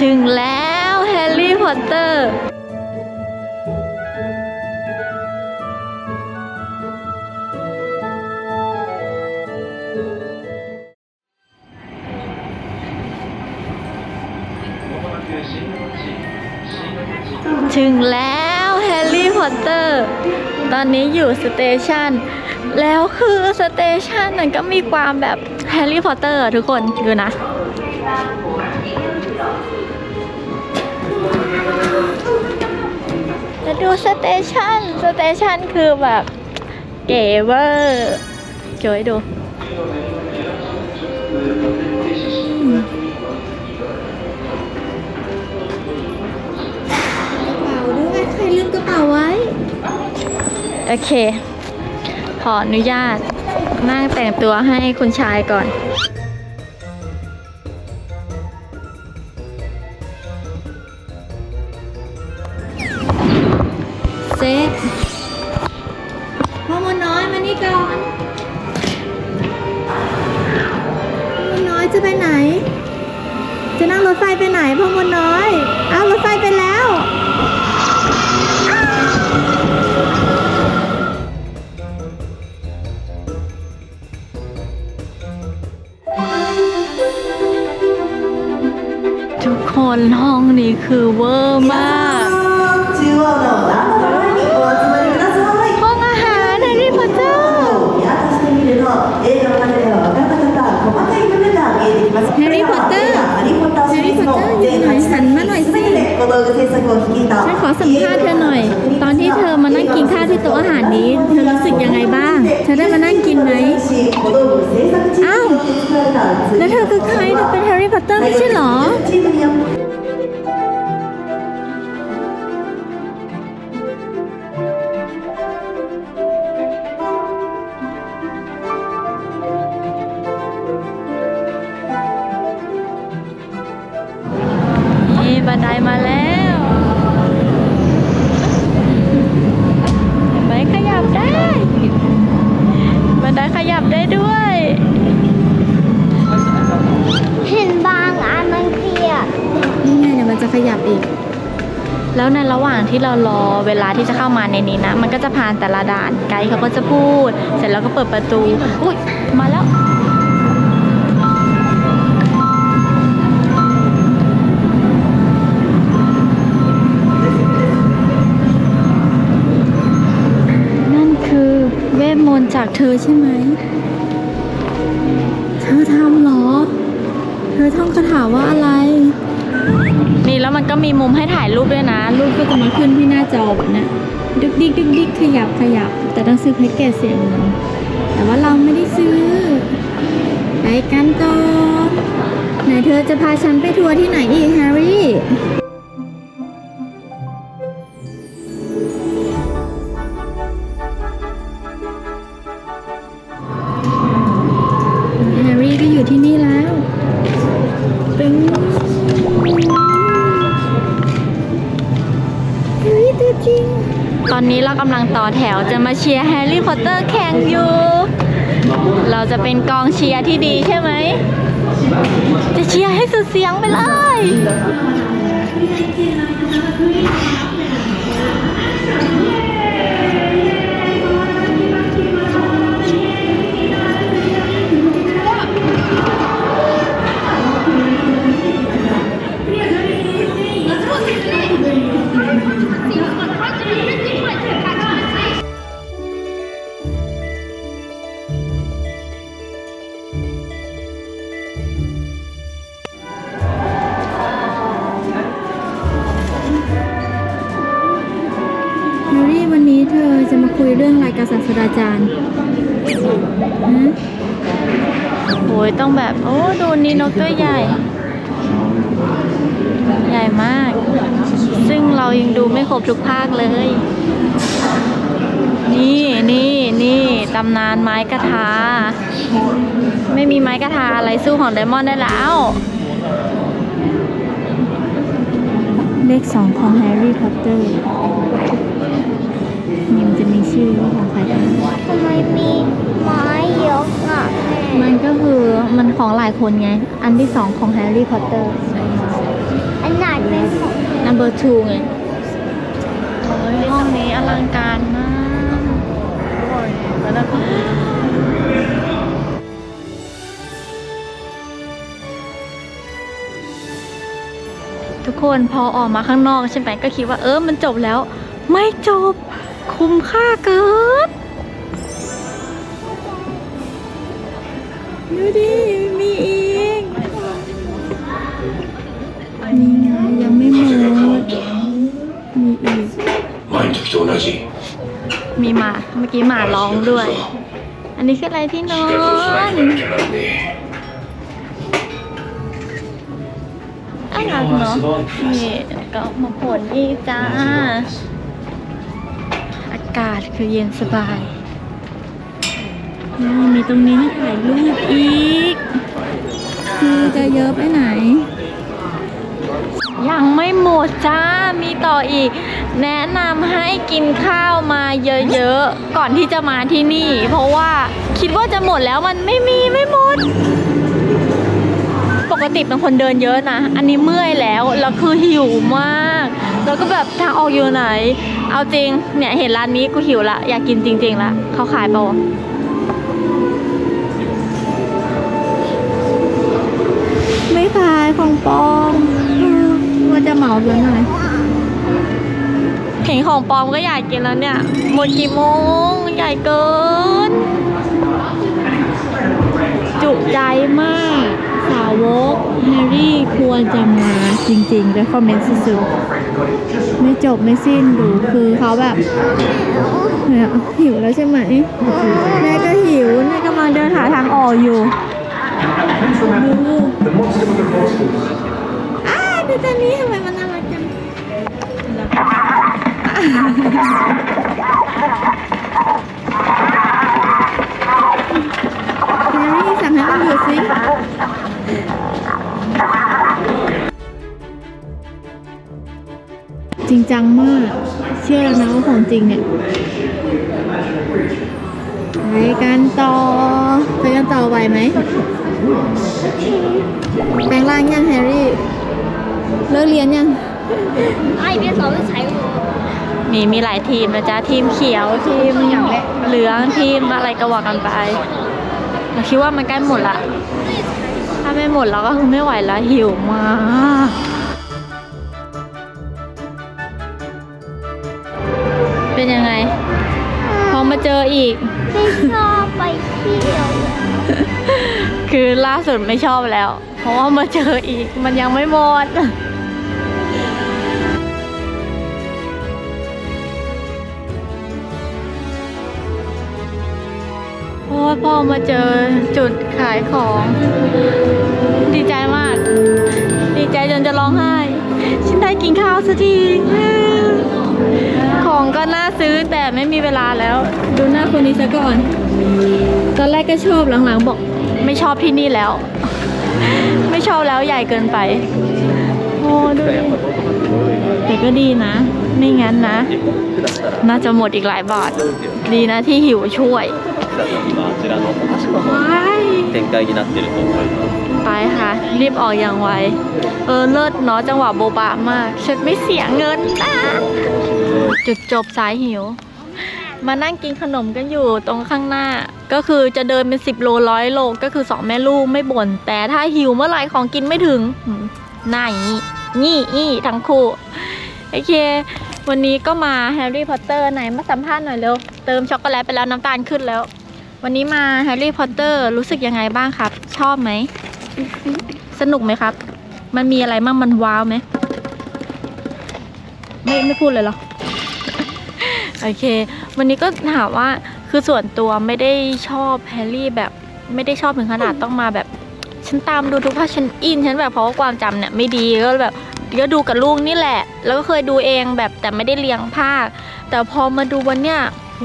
ถึงแล้วแฮร์รี่พอตเตอร์ถึงแล้วแฮร์รี่พอตเตอร์ ตอนนี้อยู่สเตชันแล้วคือสเตชันนั้นก็มีความแบบแฮร์รี่พอตเตอร์ทุกคนดูนะ ดูสเตชันสเตชันคือแบบเก๋เวอร์โจยดูเป๋าด้วยใครลืมกระเป๋าไว้ โอเค ขออนุญาตนั่งแต่งตัวให้คุณชายก่อน พ่อมดน้อย เอารถไฟไปแล้ว ทุกคนห้องนี้คือเวอร์มาก 지워라 ฉันขอสัมภาษณ์เธอหน่อย ตอนที่เธอมานั่งกินข้าวที่โต๊ะอาหารนี้ เธอรู้สึกยังไงบ้าง เธอได้มานั่งกินไหมอ้าว แล้วเธอคือใครเธอเป็นแฮร์รี่พอตเตอร์ไม่ใช่หรอ ด้ด้วย เห็นบางอันมันเครียดนี่ไงเดี๋ยวมันจะขยับอีก แล้วในระหว่างที่เรารอเวลาที่จะเข้ามาในนี้นะ มันก็จะผ่านแต่ละด่านไกด์เขาก็จะพูด เสร็จแล้วก็เปิดประตู อุ้ยมาแล้วนั่นคือเวทมนต์จากเธอใช่ไหม ว่าอะไร นี่แล้วมันก็มีมุมให้ถ่ายรูปด้วยนะ รูปก็จะมาขึ้นที่หน้าจอแบบนี้ดึกดิกดึกดิกขยับขยับ แต่ต้องซื้อแพ็กเกจเสียเงินแต่ว่าเราไม่ได้ซื้อไปกันต่อไหนเธอจะพาฉันไปทัวร์ที่ไหนอีกแฮร์รี่ นนี้เรากำลังต่อแถวจะมาเชียร์แฮร์รี่พอตเตอร์แข่งอยู่ เราจะเป็นกองเชียร์ที่ดีใช่ไหม จะเชียร์ให้สุดเสียงไปเลย ยต้องแบบ โอ้ ดูนี่นกตัวใหญ่ ใหญ่มาก ซึ่งเรายังดูไม่ครบทุกภาคเลย นี่นี่นี่ตำนานไม้กระทา ไม่มีไม้กระทาอะไรสู้ของไดมอนด์ได้แล้ว เลขสองของแฮร์รี่พอตเตอร์นี่มันจะมีชื่อว่าของใครบ้าง ม่มันก็คือมันของหลายคนไง อันที่สองของแฮร์รี่พอตเตอร์ อัน number two ไงโอ้ยห้องนี้อลังการมากทุกคนพอออกมาข้างนอกใช่ไหมก็คิดว่าเออมันจบแล้ว ไม่จบ คุ้มค่าเกิน ดูดิ มีอีก นี่ไงยังไม่หมด มีอีก 前の時と同じ มีหมาเมื่อกี้หมาร้องด้วย อันนี้คืออะไรที่นอ 生活をしないนとなきゃなんね น่ารักเนาะนี่ก็มาผลนี่จ้า อากาศคือเย็นสบาย มีตรงนี้ให้ถ่ายรูปอีก คือจะเยอะไปไหน ยังไม่หมดจ้า มีต่ออีก แนะนำให้กินข้าวมาเยอะๆ ก่อนที่จะมาที่นี่ เพราะว่าคิดว่าจะหมดแล้วมันไม่มีไม่หมดปกติเป็นคนเดินเยอะนะ อันนี้เมื่อยแล้ว แล้วคือหิวมาก แล้วก็แบบทางออกอยู่ไหน เอาจริง เนี่ยเห็นร้านนี้กูหิวละ อยากกินจริงๆละ เขาขายเปล่า ปลอมว่าจะเหมาซะหน่อยเห็นของปลอมก็อยากกินแล้วเนี่ย หมดกี่โมงใหญ่เกิน จุใจมาก สาวกแฮร์รี่ควรจะมาจริงๆแล้วคอมเมนต์ซื่อๆไม่จบไม่สิ้นดูคือเขาแบบเนี่ยหิวแล้วใช่ไหมแม่ก็หิวแม่กำลังเดินหาทางออกอยู่ อ้าดูตอนนี้ทำไมมันน่ารักจังแฮร์รี่สั่งให้มันหยุดสิจริงจังมาก เชื่อแล้วนะว่าของจริงเนี่ยไปกันต่อ ไปกันต่อไหวไหม แปลงร่างยังแฮร์รี่ เลิกเรียนยัง 哎，别扫着踩我。 มีมีหลายทีมนะจ๊ะ ทีมเขียว ทีมเหลือง ทีมอะไรก็ว่ากันไปเราคิดว่ามันใกล้หมดละ ถ้าไม่หมดเราก็คือไม่ไหวแล้วหิวมาก เป็นยังไง พอ มาเจออีก ไม่ชอบไปเที่ยวคือล่าสุดไม่ชอบแล้ว เพราะว่ามาเจออีก มันยังไม่หมดเพราะว่าพอมาเจอจุดขายของ ดีใจมาก ดีใจจนจะร้องไห้ ฉันได้กินข้าวสักที ของก็น่าซื้อแต่ไม่มีเวลาแล้ว ดูหน้าคนนี้ซะก่อน ตอนแรกก็ชอบหลังๆบอก ไม่ชอบที่นี่แล้ว ไม่ชอบแล้วใหญ่เกินไป โอ้ดูดิแต่ก็ดีนะ ไม่งั้นนะ น่าจะหมดอีกหลายบาท ดีนะที่หิวช่วย 今あちらの確か ว้าย 展開になってると思います ไปค่ะ รีบออกอย่างไว เออเลิศเนาะจังหวะโบบะมาก ฉันไม่เสียเงินนะจุดจบสายหิว มานั่งกินขนมกันอยู่ตรงข้างหน้า ก็คือจะเดินเป็นสิบโลร้อยโลก็คือสองแม่ลูกไม่บ่นแต่ถ้าหิวเมื่อไหร่ของกินไม่ถึงหืมหน้าอย่างนี้นี่อี้ทั้งคู่โอเค วันนี้ก็มาแฮร์รี่พอตเตอร์ไหนมาสัมภาษณ์หน่อยเร็ว เติมช็อกโกแลตไปแล้วน้ำตาลขึ้นแล้ว วันนี้มาแฮร์รี่พอตเตอร์รู้สึกยังไงบ้างครับ ชอบไหม สนุกไหมครับ มันมีอะไรบ้างมันว้าวไหม ไม่ไม่พูดเลยเหรอ โอเค วันนี้ก็ถามว่าคือส่วนตัวไม่ได้ชอบแฮร์รี่แบบไม่ได้ชอบถึงขนาดต้องมาแบบ ฉันตามดูทุกภาคฉันอินฉันแบบเพราะว่าความจำเนี่ยไม่ดีก็แบบก็ดูกับลูกนี่แหละ แล้วก็เคยดูเองแบบแต่ไม่ได้เลี้ยงภาค แต่พอมาดูวันเนี้ย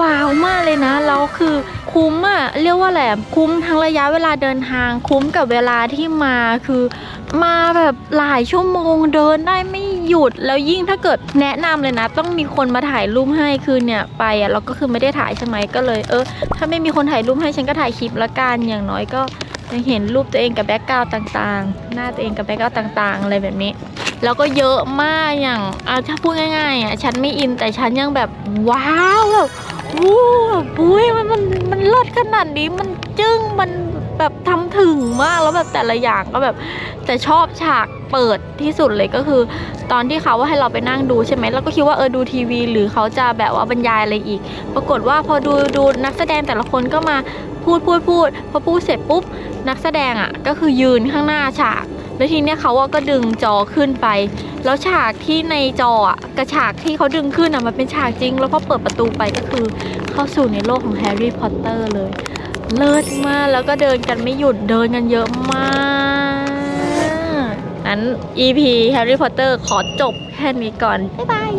ว้าวมากเลยนะแล้วคือ คุ้มอะเรียกว่าแหละคุ้มทั้งระยะเวลาเดินทางคุ้มกับเวลาที่มาคือ มาแบบหลายชั่วโมงเดินได้ไม่หยุดแล้วยิ่งถ้าเกิดแนะนำเลยนะ ต้องมีคนมาถ่ายรูปให้คือเนี่ยไปอะเราก็คือไม่ได้ถ่ายใช่ไหมก็เลย เออ ถ้าไม่มีคนถ่ายรูปให้ฉันก็ถ่ายคลิปละกันอย่างน้อยก็ยังเห็นรูปตัวเองกับแบ็กกราวต่างๆ หน้าตัวเองกับแบ็กกราวต่างๆ อะไรแบบนี้ แล้วก็เยอะมากอย่างอาถ้าพูดง่ายๆอะฉันไม่อินแต่ฉันยังแบบว้าวแบบ วู้บุ้ยมันมันมันเลิศขนาดนี้มันจึ้งมันแบบทำถึงมากแล้วแบบแต่ละอย่างก็แบบแต่ชอบฉากเปิดที่สุดเลยก็คือ ตอนที่เขาว่าให้เราไปนั่งดูใช่ไหมเราก็คิดว่าเออดูทีวี หรือเขาจะแบบว่าบรรยายอะไรอีก ปรากฏว่าพอดูดูนักแสดงแต่ละคนก็มาพูดพูดพูดพอพูดเสร็จปุ๊บนักแสดงอะก็คือยืนข้างหน้าฉาก แล้วทีเนี้ยเขาอะก็ดึงจอขึ้นไป แล้วฉากที่ในจออะกระฉากที่เขาดึงขึ้นอะมันเป็นฉากจริง แล้วพอเปิดประตูไปก็คือ เข้าสู่ในโลกของแฮร์รี่พอตเตอร์เลย เลิศมากแล้วก็เดินกันไม่หยุดเดินกันเยอะมากนั้น EP แฮร์รี่พอตเตอร์ขอจบแค่นี้ก่อน บ๊ายบาย